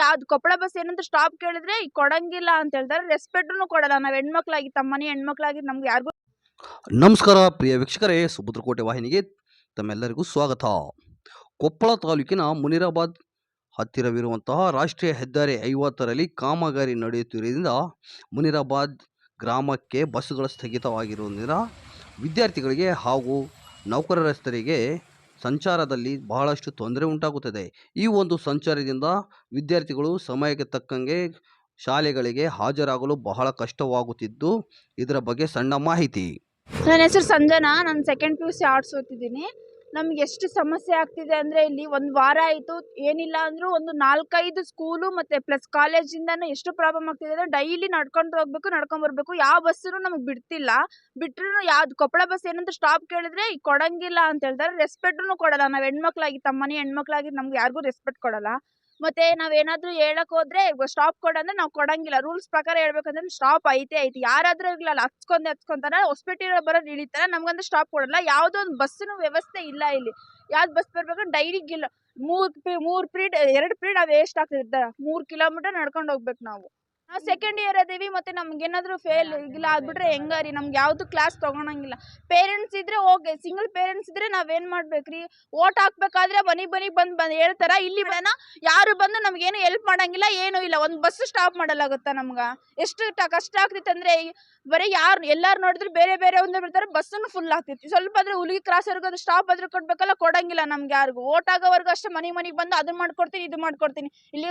ಯಾವ್ದು ಕೊಪ್ಪಳ ಬಸ್ ಏನಂತ ಸ್ಟಾಪ್ ಕೇಳಿದ್ರೆ ಕೊಡಂಗಿಲ್ಲ ಅಂತ ಹೇಳ್ತಾರೆ. ರೆಸ್ಪೆಕ್ಟ್ನು ಕೊಡಲ್ಲ. ನಾವ್ ಹೆಣ್ಮಕ್ಳಾಗಿ ತಮ್ಮ ಮನೆ ಹೆಣ್ಮಕ್ಳಾಗಿ ನಮ್ಗೆ ಯಾರಿಗೂ ನಮಸ್ಕಾರ ಪ್ರಿಯ ವೀಕ್ಷಕರೇ, ಸುಭದ್ರಕೋಟೆ ವಾಹಿನಿಗೆ ತಮ್ಮೆಲ್ಲರಿಗೂ ಸ್ವಾಗತ. ಕೊಪ್ಪಳ ತಾಲೂಕಿನ ಮುನಿರಾಬಾದ್ ಹತ್ತಿರವಿರುವಂತಹ ರಾಷ್ಟ್ರೀಯ ಹೆದ್ದಾರಿ ಐವತ್ತರಲ್ಲಿ ಕಾಮಗಾರಿ ನಡೆಯುತ್ತಿರುವುದರಿಂದ ಮುನಿರಾಬಾದ್ ಗ್ರಾಮಕ್ಕೆ ಬಸ್ಸುಗಳು ಸ್ಥಗಿತವಾಗಿರುವುದರಿಂದ ವಿದ್ಯಾರ್ಥಿಗಳಿಗೆ ಹಾಗೂ ನೌಕರಸ್ಥರಿಗೆ ಸಂಚಾರದಲ್ಲಿ ಬಹಳಷ್ಟು ತೊಂದರೆ ಉಂಟಾಗುತ್ತದೆ. ಈ ಒಂದು ಸಂಚಾರದಿಂದ ವಿದ್ಯಾರ್ಥಿಗಳು ಸಮಯಕ್ಕೆ ತಕ್ಕಂಗೆ ಶಾಲೆಗಳಿಗೆ ಹಾಜರಾಗಲು ಬಹಳ ಕಷ್ಟವಾಗುತ್ತಿದ್ದು, ಇದರ ಬಗ್ಗೆ ಸಣ್ಣ ಮಾಹಿತಿ. ನನ್ನ ಹೆಸರು ಸಂಜನಾ, ನಾನು second P U C arts ಓದ್ತಿದ್ದೀನಿ. ನಮ್ಗೆ ಎಷ್ಟು ಸಮಸ್ಯೆ ಆಗ್ತಿದೆ ಅಂದರೆ ಇಲ್ಲಿ ಒಂದು ವಾರ ಆಯಿತು, ಏನಿಲ್ಲ ಅಂದರೂ ಒಂದು ನಾಲ್ಕೈದು ಸ್ಕೂಲು ಮತ್ತು ಪ್ಲಸ್ ಕಾಲೇಜಿಂದನೂ ಎಷ್ಟು ಪ್ರಾಬ್ಲಮ್ ಆಗ್ತಿದೆ ಅಂದರೆ ಡೈಲಿ ನಡ್ಕೊಂಡು ಹೋಗ್ಬೇಕು, ನಡ್ಕೊಂಡು ಬರಬೇಕು. ಯಾವ ಬಸ್ಸೂ ನಮಗೆ ಬಿಡ್ತಿಲ್ಲ. ಬಿಟ್ಟರು ಯಾವ್ದು ಕೊಪ್ಪಳ ಬಸ್ ಏನಂತ ಸ್ಟಾಪ್ ಕೇಳಿದ್ರೆ ಕೊಡಂಗಿಲ್ಲ ಅಂತ ಹೇಳ್ತಾರೆ. ರೆಸ್ಪೆಕ್ಟ್ನು ಕೊಡಲ್ಲ. ನಾವು ಹೆಣ್ಮಕ್ಳಾಗಿ, ತಮ್ಮನೆ ಹೆಣ್ಮಕ್ಳಾಗಿ ನಮ್ಗೆ ಯಾರಿಗೂ ರೆಸ್ಪೆಕ್ಟ್ ಕೊಡಲ್ಲ. ಮತ್ತೆ ನಾವೇನಾದ್ರೂ ಹೇಳಕ್ ಹೋದ್ರೆ ಸ್ಟಾಪ್ ಕೊಡಂದ್ರೆ ನಾವು ಕೊಡಂಗಿಲ್ಲ. ರೂಲ್ಸ್ ಪ್ರಕಾರ ಹೇಳ್ಬೇಕಂದ್ರೆ ಸ್ಟಾಪ್ ಐತೆ, ಐತಿ. ಯಾರಾದ್ರೂ ಇರ್ಲಿಲ್ಲ ಹಚ್ಕೊಂಡೆ ಹಚ್ಕೊಂತಾರ ಹೊಸ್ಪೇಟೆ ಬರೋ ಇಳಿತಾರ, ನಮ್ಗಂದ್ರೆ ಸ್ಟಾಪ್ ಕೊಡಲ್ಲ. ಯಾವ್ದೋ ಒಂದು ಬಸ್ಸಿನ ವ್ಯವಸ್ಥೆ ಇಲ್ಲ ಇಲ್ಲಿ. ಯಾವ್ದು ಬಸ್ ಬರ್ಬೇಕು ಡೈರಿಗೆ ಇಲ್ಲ ಮೂರ್ ಮೂರ್ ಪೀರಿಯಡ್ ಎರಡು ಪೀರಿಯಡ್ ಅದು ವೇಸ್ಟ್ ಆಗ್ತಿದ್ದ ಮೂರ್ ಕಿಲೋಮೀಟರ್ ನಡ್ಕೊಂಡು ಹೋಗ್ಬೇಕು ನಾವು ನಾವು. ಸೆಕೆಂಡ್ ಇಯರ್ ಅದೀವಿ ಮತ್ತೆ ನಮ್ಗೆ ಏನಾದ್ರು ಫೇಲ್ ಇಲ್ಲ ಆಗ್ಬಿಟ್ರೆ ಹೆಂಗಾರಿ ನಮ್ಗೆ ಯಾವ್ದು ಕ್ಲಾಸ್ ತಗೊಳಂಗಿಲ್ಲ. ಪೇರೆಂಟ್ಸ್ ಇದ್ರೆ ಓಕೆ ಸಿಂಗಲ್ ಪೇರೆಂಟ್ಸ್ ಇದ್ರೆ ನಾವೇನ್ ಮಾಡ್ಬೇಕ್ರಿ? ಓಟ್ ಹಾಕ್ಬೇಕಾದ್ರೆ ಬನಿ ಬನಿ ಬಂದ್ ಬಂದ್ ಹೇಳ್ತಾರ ಇಲ್ಲಿ ಬನ ಯಾರು ಬಂದು ನಮ್ಗೇನು ಹೆಲ್ಪ್ ಮಾಡಂಗಿಲ್ಲ ಏನೂ ಇಲ್ಲ. ಒಂದು ಬಸ್ ಸ್ಟಾಪ್ ಮಾಡಲಾಗುತ್ತಾ ನಮ್ಗ? ಎಷ್ಟು ಕಷ್ಟ ಆಗ್ತಿತ್ತು ಅಂದ್ರೆ ಬರೀ ಯಾರು ಎಲ್ಲಾರು ನೋಡಿದ್ರೆ ಬೇರೆ ಬೇರೆ ಒಂದು ಬಿಡ್ತಾರೆ ಬಸ್ಸನ್ನು ಫುಲ್ ಆಗ್ತಿತ್ತು. ಸ್ವಲ್ಪ ಆದ್ರೆ ಹುಲಿಗಿ ಕ್ರಾಸ್ ಅದು ಸ್ಟಾಪ್ ಆದ್ರೂ ಕೊಡ್ಬೇಕಲ್ಲ ಕೊಡಂಗಿಲ್ಲ ನಮ್ಗೆ ಯಾರಿಗೂ. ಓಟ್ ಆಗೋವರೆಗೂ ಅಷ್ಟೇ ಮನಿ ಮನಿಗ್ ಬಂದು ಅದನ್ನ ಮಾಡ್ಕೊಡ್ತೀನಿ ಇದು ಮಾಡ್ಕೊಡ್ತೀನಿ. ಇಲ್ಲಿ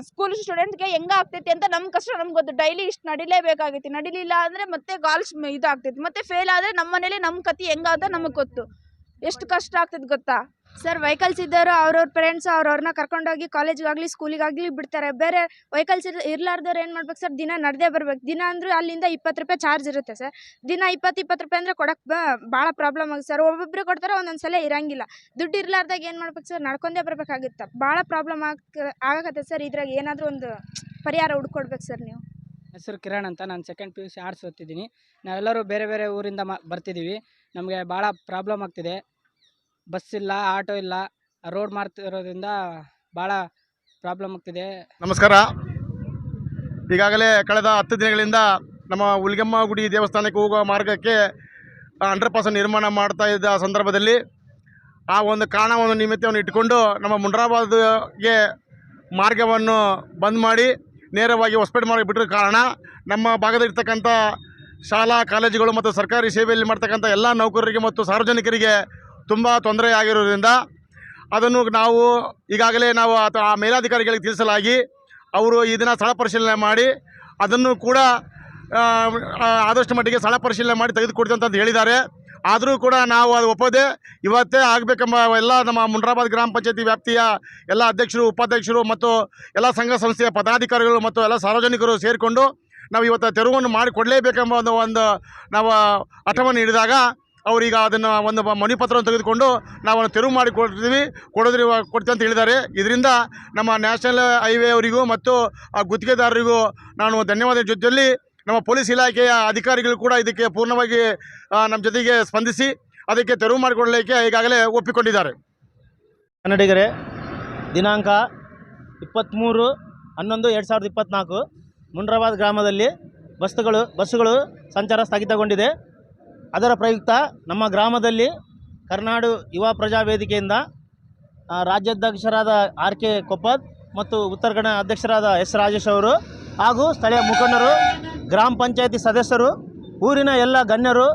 ಸ್ಕೂಲ್ ಸ್ಟೂಡೆಂಟ್ಗೆ ಹೆಂಗ ಆಗ್ತೈತಿ ಅಂತ ನಮ್ಮ ಕಷ್ಟ ನಮ್ಗೆ ಗೊತ್ತು. ಡೈಲಿ ಇಷ್ಟು ನಡಿಲೇಬೇಕಾಗೈತಿ. ನಡಿಲಿಲ್ಲ ಅಂದ್ರೆ ಮತ್ತೆ ಗಾಲ್ಸ್ ಇದಾಗ್ತೈತಿ. ಮತ್ತೆ ಫೇಲ್ ಆದ್ರೆ ನಮ್ಮ ಮನೇಲಿ ನಮ್ಮ ಕತಿ ಹೆಂಗಾದ ನಮಗೆ ಗೊತ್ತು. ಎಷ್ಟು ಕಷ್ಟ ಆಗ್ತೈತಿ ಗೊತ್ತಾ? ಸರ್ ವೆಹಿಕಲ್ಸ್ ಇದ್ದವರು ಅವ್ರವ್ರ ಪೇರೆಂಟ್ಸ್ ಅವ್ರವ್ರನ್ನ ಕರ್ಕೊಂಡೋಗಿ ಕಾಲೇಜ್ಗಾಗಲಿ ಸ್ಕೂಲಿಗಾಗಲಿ ಬಿಡ್ತಾರೆ. ಬೇರೆ ವೆಹಿಕಲ್ಸ್ ಇರ್, ಇರ್ಲಾರ್ದವ್ರು ಏನು ಮಾಡ್ಬೇಕು ಸರ್? ದಿನ ನಡೆದೇ ಬರ್ಬೇಕು. ದಿನ ಅಂದರೂ ಅಲ್ಲಿಂದ ಇಪ್ಪತ್ತು ರೂಪಾಯಿ ಚಾರ್ಜ್ ಇರುತ್ತೆ ಸರ್. ದಿನ ಇಪ್ಪತ್ತು ಇಪ್ಪತ್ತು ರೂಪಾಯಿ ಅಂದರೆ ಕೊಡಕ್ಕೆ ಭಾಳ ಪ್ರಾಬ್ಲಮ್ ಆಗುತ್ತೆ ಸರ್. ಒಬ್ಬೊಬ್ಬರು ಕೊಡ್ತಾರೆ, ಒಂದೊಂದು ಸಲ ಇರಂಗಿಲ್ಲ. ದುಡ್ಡು ಇರ್ಲಾರ್ದಾಗ ಏನು ಮಾಡ್ಬೇಕು ಸರ್? ನಡ್ಕೊಂಡೇ ಬರಬೇಕಾಗುತ್ತೆ? ಭಾಳ ಪ್ರಾಬ್ಲಮ್ ಆಗ ಆಗಕತ್ತೆ ಸರ್. ಇದ್ರಾಗ ಏನಾದರೂ ಒಂದು ಪರಿಹಾರ ಹುಡ್ಕೊಡ್ಬೇಕು ಸರ್ ನೀವು. ಹೆಸರು ಕಿರಣ್ ಅಂತ. ನಾನು second P U C arts ಓದ್ತಿದ್ದೀನಿ. ನಾವೆಲ್ಲರೂ ಬೇರೆ ಬೇರೆ ಊರಿಂದ ಮ, ಬರ್ತಿದ್ದೀವಿ. ನಮಗೆ ಭಾಳ ಪ್ರಾಬ್ಲಮ್ ಆಗ್ತಿದೆ. ಬಸ್ ಇಲ್ಲ, ಆಟೋ ಇಲ್ಲ, ರೋಡ್ ಮಾಡ್ತಿರೋದ್ರಿಂದ ಭಾಳ ಪ್ರಾಬ್ಲಮ್ ಆಗ್ತಿದೆ. ನಮಸ್ಕಾರ. ಈಗಾಗಲೇ ಕಳೆದ ಹತ್ತು ದಿನಗಳಿಂದ ನಮ್ಮ ಹುಲಿಗೆಮ್ಮ ಗುಡಿ ದೇವಸ್ಥಾನಕ್ಕೆ ಹೋಗುವ ಮಾರ್ಗಕ್ಕೆ ಅಂಡರ್ ಪರ್ಸೆಂಟ್ ನಿರ್ಮಾಣ ಮಾಡ್ತಾ ಇದ್ದ ಸಂದರ್ಭದಲ್ಲಿ ಆ ಒಂದು ಕಾರಣವನ್ನು ನಿಮಿತ್ತವನ್ನು ಇಟ್ಟುಕೊಂಡು ನಮ್ಮ ಮುಂಡ್ರಾಬಾದ್ಗೆ ಮಾರ್ಗವನ್ನು ಬಂದ್ ಮಾಡಿ ನೇರವಾಗಿ ಹೊಸಪೇಟೆ ಮಾರ್ಗ ಬಿಟ್ಟಿರೋ ಕಾರಣ ನಮ್ಮ ಭಾಗದಲ್ಲಿರ್ತಕ್ಕಂಥ ಶಾಲಾ, ಕಾಲೇಜುಗಳು ಮತ್ತು ಸರ್ಕಾರಿ ಸೇವೆಯಲ್ಲಿ ಮಾಡ್ತಕ್ಕಂಥ ಎಲ್ಲ ನೌಕರರಿಗೆ ಮತ್ತು ಸಾರ್ವಜನಿಕರಿಗೆ ತುಂಬ ತೊಂದರೆ ಆಗಿರೋದ್ರಿಂದ ಅದನ್ನು ನಾವು ಈಗಾಗಲೇ ನಾವು ಅಥವಾ ಆ ಮೇಲಾಧಿಕಾರಿಗಳಿಗೆ ತಿಳಿಸಲಾಗಿ ಅವರು ಇದನ್ನು ಸ್ಥಳ ಪರಿಶೀಲನೆ ಮಾಡಿ ಅದನ್ನು ಕೂಡ ಆದಷ್ಟು ಮಟ್ಟಿಗೆ ಸ್ಥಳ ಪರಿಶೀಲನೆ ಮಾಡಿ ತೆಗೆದುಕೊಡ್ತಂತ ಹೇಳಿದ್ದಾರೆ. ಆದರೂ ಕೂಡ ನಾವು ಅದು ಒಪ್ಪದೆ ಇವತ್ತೇ ಆಗಬೇಕೆಂಬ ಎಲ್ಲ ನಮ್ಮ ಮುಂಡ್ರಾಬಾದ್ ಗ್ರಾಮ ಪಂಚಾಯತಿ ವ್ಯಾಪ್ತಿಯ ಎಲ್ಲ ಅಧ್ಯಕ್ಷರು, ಉಪಾಧ್ಯಕ್ಷರು ಮತ್ತು ಎಲ್ಲ ಸಂಘ ಸಂಸ್ಥೆಯ ಪದಾಧಿಕಾರಿಗಳು ಮತ್ತು ಎಲ್ಲ ಸಾರ್ವಜನಿಕರು ಸೇರಿಕೊಂಡು ನಾವು ಇವತ್ತು ತೆರವನ್ನು ಮಾಡಿಕೊಡಲೇಬೇಕೆಂಬ ಒಂದು ಒಂದು ನಾವು ಹಠವನ್ನು ಹಿಡಿದಾಗ ಅವರೀಗ ಅದನ್ನು ಒಂದು ಮನಿಪತ್ರವನ್ನು ಮನವಿ ತೆಗೆದುಕೊಂಡು ನಾವು ತೆರವು ಮಾಡಿ ಕೊಡ್ತೀವಿ, ಕೊಡೋದ್ರಿ ಕೊಡ್ತೀವಿ ಅಂತ ಹೇಳಿದ್ದಾರೆ. ಇದರಿಂದ ನಮ್ಮ ನ್ಯಾಷನಲ್ ಹೈವೇ ಅವರಿಗೂ ಮತ್ತು ಆ ಗುತ್ತಿಗೆದಾರರಿಗೂ ನಾನು ಧನ್ಯವಾದ ಜೊತೆಯಲ್ಲಿ ನಮ್ಮ ಪೊಲೀಸ್ ಇಲಾಖೆಯ ಅಧಿಕಾರಿಗಳು ಕೂಡ ಇದಕ್ಕೆ ಪೂರ್ಣವಾಗಿ ನಮ್ಮ ಜೊತೆಗೆ ಸ್ಪಂದಿಸಿ ಅದಕ್ಕೆ ತೆರವು ಮಾಡಿಕೊಡಲಿಕ್ಕೆ ಈಗಾಗಲೇ ಒಪ್ಪಿಕೊಂಡಿದ್ದಾರೆ. ಕನ್ನಡಿಗರೇ, ದಿನಾಂಕ ಇಪ್ಪತ್ತ್ಮೂರು ಹನ್ನೊಂದು ಎರಡು ಸಾವಿರದ ಇಪ್ಪತ್ತ್ನಾಲ್ಕು. ಮುಂಡ್ರಾಬಾದ್ ಗ್ರಾಮದಲ್ಲಿ ಬಸ್ಗಳು ಬಸ್ಸುಗಳು ಸಂಚಾರ ಸ್ಥಗಿತಗೊಂಡಿದೆ. ಅದರ ಪ್ರಯುಕ್ತ ನಮ್ಮ ಗ್ರಾಮದಲ್ಲಿ ಕರ್ನಾಡು ಯುವ ಪ್ರಜಾ ವೇದಿಕೆಯಿಂದ ಆ, ರಾಜ್ಯಾಧ್ಯಕ್ಷರಾದ ಆರ್ ಕೆ ಕೊಪ್ಪದ್ ಮತ್ತು ಉತ್ತರ ಕನ್ನಡ ಅಧ್ಯಕ್ಷರಾದ ಎಸ್ ರಾಜೇಶ್ ಅವರು ಹಾಗೂ ಸ್ಥಳೀಯ ಮುಖಂಡರು ಗ್ರಾಮ ಪಂಚಾಯತಿ ಸದಸ್ಯರು ಊರಿನ ಎಲ್ಲ ಗಣ್ಯರು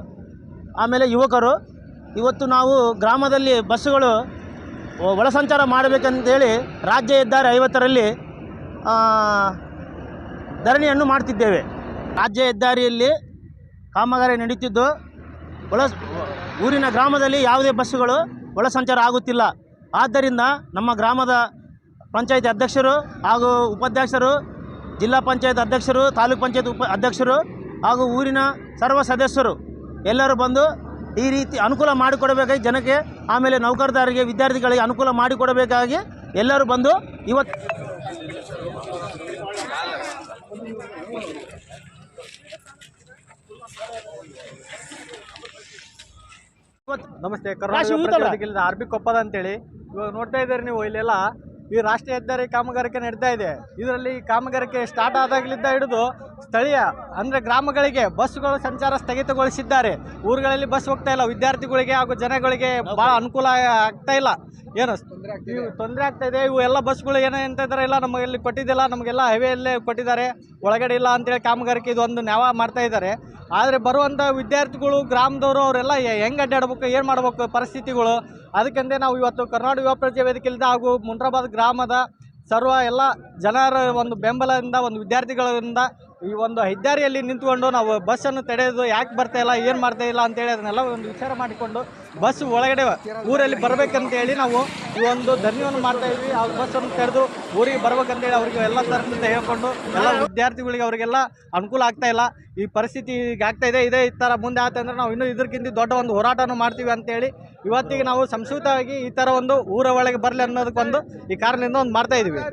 ಆಮೇಲೆ ಯುವಕರು. ಇವತ್ತು ನಾವು ಗ್ರಾಮದಲ್ಲಿ ಬಸ್ಸುಗಳು ಒಳ ಸಂಚಾರ ಮಾಡಬೇಕಂತೇಳಿ ರಾಜ್ಯ ಹೆದ್ದಾರಿ ಐವತ್ತರಲ್ಲಿ ಧರಣಿಯನ್ನು ಮಾಡ್ತಿದ್ದೇವೆ. ರಾಜ್ಯ ಹೆದ್ದಾರಿಯಲ್ಲಿ ಕಾಮಗಾರಿ ನಡೀತಿದ್ದು ಒಳ ಊರಿನ ಗ್ರಾಮದಲ್ಲಿ ಯಾವುದೇ ಬಸ್ಸುಗಳು ಒಳ ಸಂಚಾರ ಆಗುತ್ತಿಲ್ಲ. ಆದ್ದರಿಂದ ನಮ್ಮ ಗ್ರಾಮದ ಪಂಚಾಯತ್ ಅಧ್ಯಕ್ಷರು ಹಾಗೂ ಉಪಾಧ್ಯಕ್ಷರು, ಜಿಲ್ಲಾ ಪಂಚಾಯತ್ ಅಧ್ಯಕ್ಷರು, ತಾಲೂಕು ಪಂಚಾಯತ್ ಉಪ ಅಧ್ಯಕ್ಷರು ಹಾಗೂ ಊರಿನ ಸರ್ವ ಸದಸ್ಯರು ಎಲ್ಲರೂ ಬಂದು ಈ ರೀತಿ ಅನುಕೂಲ ಮಾಡಿಕೊಡಬೇಕಾಗಿ ಜನಕ್ಕೆ ಆಮೇಲೆ ನೌಕರದಾರರಿಗೆ ವಿದ್ಯಾರ್ಥಿಗಳಿಗೆ ಅನುಕೂಲ ಮಾಡಿಕೊಡಬೇಕಾಗಿ ಎಲ್ಲರೂ ಬಂದು ಇವತ್ತು ನಮಸ್ತೆ ಕರ್ನಾಟಕ ಆರ್ ಬಿ ಕೊಪ್ಪದ ಅಂತೇಳಿ. ಇವಾಗ ನೋಡ್ತಾ ಇದ್ದಾರೆ ನೀವು ಇಲ್ಲೆಲ್ಲ. ಈ ರಾಷ್ಟ್ರೀಯ ಹೆದ್ದಾರಿ ಕಾಮಗಾರಿಕೆ ನಡೀತಾ ಇದೆ. ಇದರಲ್ಲಿ ಕಾಮಗಾರಿಕೆ ಸ್ಟಾರ್ಟ್ ಆದಾಗಲಿದ್ದ ಹಿಡಿದು ಸ್ಥಳೀಯ ಅಂದರೆ ಗ್ರಾಮಗಳಿಗೆ ಬಸ್ಗಳು ಸಂಚಾರ ಸ್ಥಗಿತಗೊಳಿಸಿದ್ದಾರೆ. ಊರುಗಳಲ್ಲಿ ಬಸ್ ಹೋಗ್ತಾ ಇಲ್ಲ. ವಿದ್ಯಾರ್ಥಿಗಳಿಗೆ ಹಾಗೂ ಜನಗಳಿಗೆ ಭಾಳ ಅನುಕೂಲ ಆಗ್ತಾ ಇಲ್ಲ. ಏನು ಇವು ತೊಂದರೆ ಆಗ್ತಾ ಇದೆ. ಇವು ಎಲ್ಲ ಬಸ್ಗಳು ಏನೋ ಅಂತ ಇದ್ದಾರೆ ಇಲ್ಲ ನಮಗೆಲ್ಲಿ ಕೊಟ್ಟಿದ್ದಿಲ್ಲ ನಮಗೆಲ್ಲ ಹೈವೇಯಲ್ಲೇ ಕೊಟ್ಟಿದ್ದಾರೆ. ಒಳಗಡೆ ಇಲ್ಲ ಅಂತೇಳಿ ಕಾಮಗಾರಿಕೆ ಇದು ಒಂದು ನ್ಯಾವ ಮಾಡ್ತಾ ಇದ್ದಾರೆ. ಆದರೆ ಬರುವಂಥ ವಿದ್ಯಾರ್ಥಿಗಳು ಗ್ರಾಮದವರು ಅವರೆಲ್ಲ ಹೆಂಗೆ ಅಡ್ಡಾಡ್ಬೇಕು ಏನು ಮಾಡ್ಬೇಕು ಪರಿಸ್ಥಿತಿಗಳು ಅದಕ್ಕೆಂದೆ ನಾವು ಇವತ್ತು ಕರ್ನಾಟಕ ಯುವ ಪ್ರಜೆ ವೇದಿಕೆಯಿಂದ ಹಾಗೂ ಮುನ್ರಾಬಾದ್ ಗ್ರಾಮದ ಸರ್ವ ಎಲ್ಲ ಜನರ ಒಂದು ಬೆಂಬಲದಿಂದ ಒಂದು ವಿದ್ಯಾರ್ಥಿಗಳಿಂದ ಈ ಒಂದು ಹೆದ್ದಾರಿಯಲ್ಲಿ ನಿಂತ್ಕೊಂಡು ನಾವು ಬಸ್ಸನ್ನು ತಡೆಯೋದು ಯಾಕೆ ಬರ್ತಾ ಇಲ್ಲ, ಏನು ಮಾಡ್ತಾ ಇಲ್ಲ ಅಂತೇಳಿ ಅದನ್ನೆಲ್ಲ ಒಂದು ವಿಚಾರ ಮಾಡಿಕೊಂಡು ಬಸ್ ಒಳಗಡೆ ಊರಲ್ಲಿ ಬರ್ಬೇಕಂತೇಳಿ ನಾವು ಈ ಒಂದು ಧರ್ಮವನ್ನು ಮಾಡ್ತಾ ಇದ್ವಿ. ಆ ಬಸ್ಸನ್ನು ತೆರೆದು ಊರಿಗೆ ಬರ್ಬೇಕಂತೇಳಿ ಅವರಿಗೆ ಎಲ್ಲ ಥರದಿಂದ ಹೇಳ್ಕೊಂಡು ಎಲ್ಲ ವಿದ್ಯಾರ್ಥಿಗಳಿಗೆ ಅವರಿಗೆಲ್ಲ ಅನುಕೂಲ ಆಗ್ತಾ ಇಲ್ಲ. ಈ ಪರಿಸ್ಥಿತಿ ಈಗ ಆಗ್ತಾ ಇದೆ. ಇದೇ ಈ ಥರ ಮುಂದೆ ಆಯ್ತಂದ್ರೆ ನಾವು ಇನ್ನೂ ಇದಕ್ಕಿಂತ ದೊಡ್ಡ ಒಂದು ಹೋರಾಟವನ್ನು ಮಾಡ್ತೀವಿ ಅಂತೇಳಿ ಇವತ್ತಿಗೆ ನಾವು ಸಂಸ್ಕೃತವಾಗಿ ಈ ಥರ ಒಂದು ಊರ ಒಳಗೆ ಬರಲಿ ಅನ್ನೋದಕ್ಕೊಂದು ಈ ಕಾರಣದಿಂದ ಒಂದು ಮಾಡ್ತಾ ಇದ್ದೀವಿ.